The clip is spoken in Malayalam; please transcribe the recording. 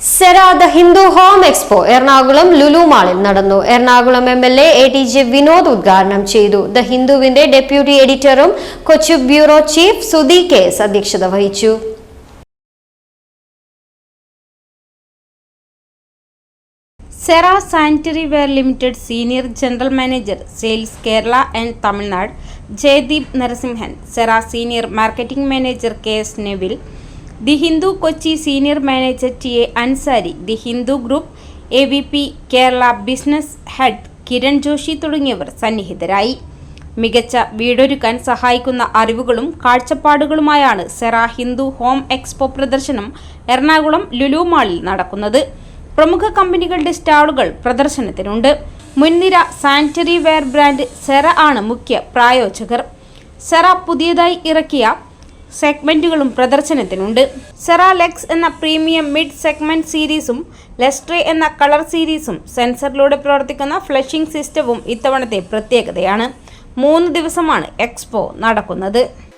Cera the Hindu home expo Ernakulam Lulu മാളിൽ നടന്നു. Ernakulam M L A A T J Vinod ഉദ്ഘാടനം ചെയ്തു. ദ ഹിന്ദുവിന്റെ deputy എഡിറ്ററും Kochi bureau chief Sudhi K S അധ്യക്ഷത വഹിച്ചു. Cera sanitary ware limited senior general manager sales Kerala and Tamil Nadu Jayadeep Narasimhan Cera senior marketing manager K S Neville the Hindu Kochi senior manager T A Ansari the Hindu group A V P Kerala business head Kiran Joshi തുടങ്ങിയവർ സന്നിഹിതരായി. മികച്ച വീടൊരുക്കാൻ സഹായിക്കുന്ന അറിവുകളും കാഴ്ചപ്പാടുകളുമായാണ് സെറ ഹിന്ദു ഹോം എക്സ്പോ പ്രദർശനം എറണാകുളം ലുലു മാളിൽ നടക്കുന്നത്. പ്രമുഖ കമ്പനികളുടെ സ്റ്റാളുകൾ പ്രദർശനത്തിനുണ്ട്. മുൻനിര സാനിറ്ററി വെയർ ബ്രാൻഡ് സെറ ആണ് മുഖ്യ പ്രായോജകർ. സെറ പുതിയതായി ഇറക്കിയ സെഗ്മെന്റുകളും പ്രദർശനത്തിനുണ്ട്. സെറാലെക്സ് എന്ന പ്രീമിയം മിഡ് സെഗ്മെന്റ് സീരീസും ലെസ്ട്രേ എന്ന കളർ സീരീസും സെൻസറിലൂടെ പ്രവർത്തിക്കുന്ന ഫ്ലഷിംഗ് സിസ്റ്റവും ഇത്തവണത്തെ പ്രത്യേകതയാണ്. മൂന്ന് ദിവസമാണ് എക്സ്പോ നടക്കുന്നത്.